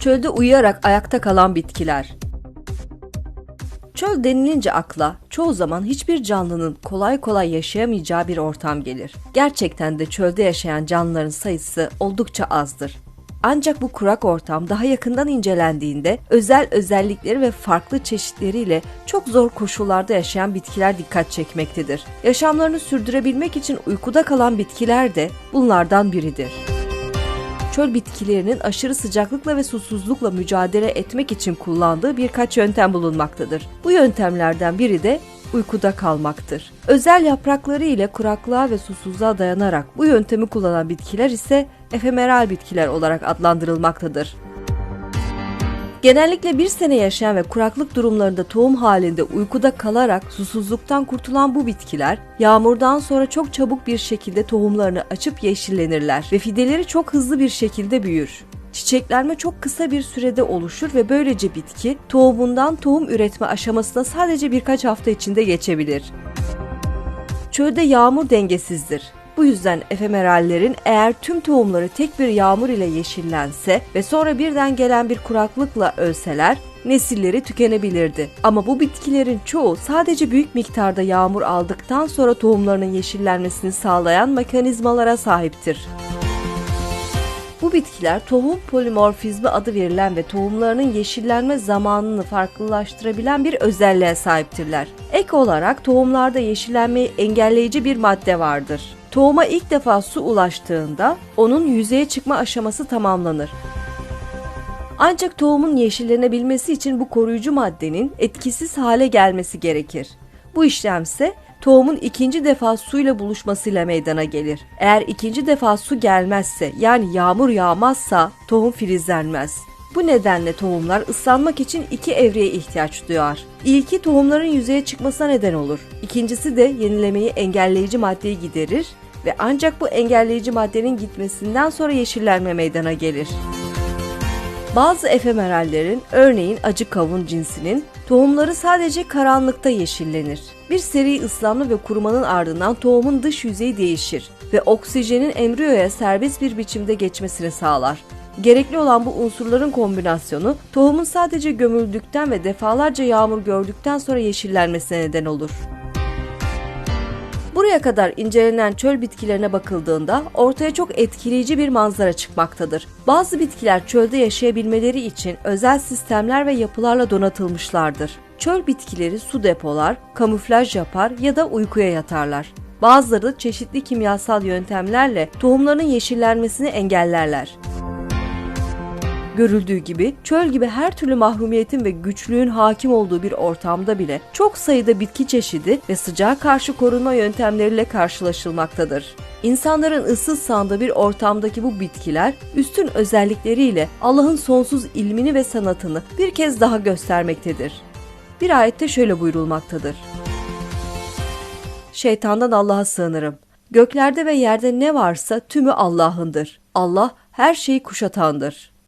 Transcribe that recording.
Çölde uyuyarak ayakta kalan bitkiler. Çöl denilince akla çoğu zaman hiçbir canlının kolay kolay yaşayamayacağı bir ortam gelir. Gerçekten de çölde yaşayan canlıların sayısı oldukça azdır. Ancak bu kurak ortam daha yakından incelendiğinde özel özellikleri ve farklı çeşitleriyle çok zor koşullarda yaşayan bitkiler dikkat çekmektedir. Yaşamlarını sürdürebilmek için uykuda kalan bitkiler de bunlardan biridir çöl bitkilerinin aşırı sıcaklıkla ve susuzlukla mücadele etmek için kullandığı birkaç yöntem bulunmaktadır. Bu yöntemlerden biri de uykuda kalmaktır. Özel yaprakları ile kuraklığa ve susuzluğa dayanarak bu yöntemi kullanan bitkiler ise efemeral bitkiler olarak adlandırılmaktadır. Genellikle bir sene yaşayan ve kuraklık durumlarında tohum halinde uykuda kalarak susuzluktan kurtulan bu bitkiler, yağmurdan sonra çok çabuk bir şekilde tohumlarını açıp yeşillenirler ve fideleri çok hızlı bir şekilde büyür. Çiçeklenme çok kısa bir sürede oluşur ve böylece bitki tohumundan tohum üretme aşamasına sadece birkaç hafta içinde geçebilir. Çölde yağmur dengesizdir. Bu yüzden efemerallerin eğer tüm tohumları tek bir yağmur ile yeşillense ve sonra birden gelen bir kuraklıkla ölseler nesilleri tükenebilirdi. Ama bu bitkilerin çoğu sadece büyük miktarda yağmur aldıktan sonra tohumlarının yeşillenmesini sağlayan mekanizmalara sahiptir. Bu bitkiler tohum polimorfizmi adı verilen ve tohumlarının yeşillenme zamanını farklılaştırabilen bir özelliğe sahiptirler. Ek olarak tohumlarda yeşillenmeyi engelleyici bir madde vardır. Tohuma ilk defa su ulaştığında onun yüzeye çıkma aşaması tamamlanır. Ancak tohumun yeşillenebilmesi için bu koruyucu maddenin etkisiz hale gelmesi gerekir. Bu işlemse tohumun ikinci defa suyla buluşmasıyla meydana gelir. Eğer ikinci defa su gelmezse yani yağmur yağmazsa tohum filizlenmez. Bu nedenle tohumlar ıslanmak için iki evreye ihtiyaç duyar. İlki tohumların yüzeye çıkmasına neden olur. İkincisi de yenilemeyi engelleyici maddeyi giderir ve ancak bu engelleyici maddenin gitmesinden sonra yeşillenme meydana gelir. Bazı efemerallerin, örneğin acı kavun cinsinin tohumları sadece karanlıkta yeşillenir. Bir seri ıslanma ve kurumanın ardından tohumun dış yüzeyi değişir ve oksijenin embriyoya serbest bir biçimde geçmesini sağlar. Gerekli olan bu unsurların kombinasyonu tohumun sadece gömüldükten ve defalarca yağmur gördükten sonra yeşillenmesine neden olur. Buraya kadar incelenen çöl bitkilerine bakıldığında ortaya çok etkileyici bir manzara çıkmaktadır. Bazı bitkiler çölde yaşayabilmeleri için özel sistemler ve yapılarla donatılmışlardır. Çöl bitkileri su depolar, kamuflaj yapar ya da uykuya yatarlar. Bazıları çeşitli kimyasal yöntemlerle tohumların yeşillenmesini engellerler. Görüldüğü gibi çöl gibi her türlü mahrumiyetin ve güçlüğün hakim olduğu bir ortamda bile çok sayıda bitki çeşidi ve sıcağa karşı korunma yöntemleriyle karşılaşılmaktadır. İnsanların ıssız sandığı bir ortamdaki bu bitkiler üstün özellikleriyle Allah'ın sonsuz ilmini ve sanatını bir kez daha göstermektedir. Bir ayette şöyle buyurulmaktadır. Şeytandan Allah'a sığınırım. Göklerde ve yerde ne varsa tümü Allah'ındır. Allah her şeyi kuşatandır.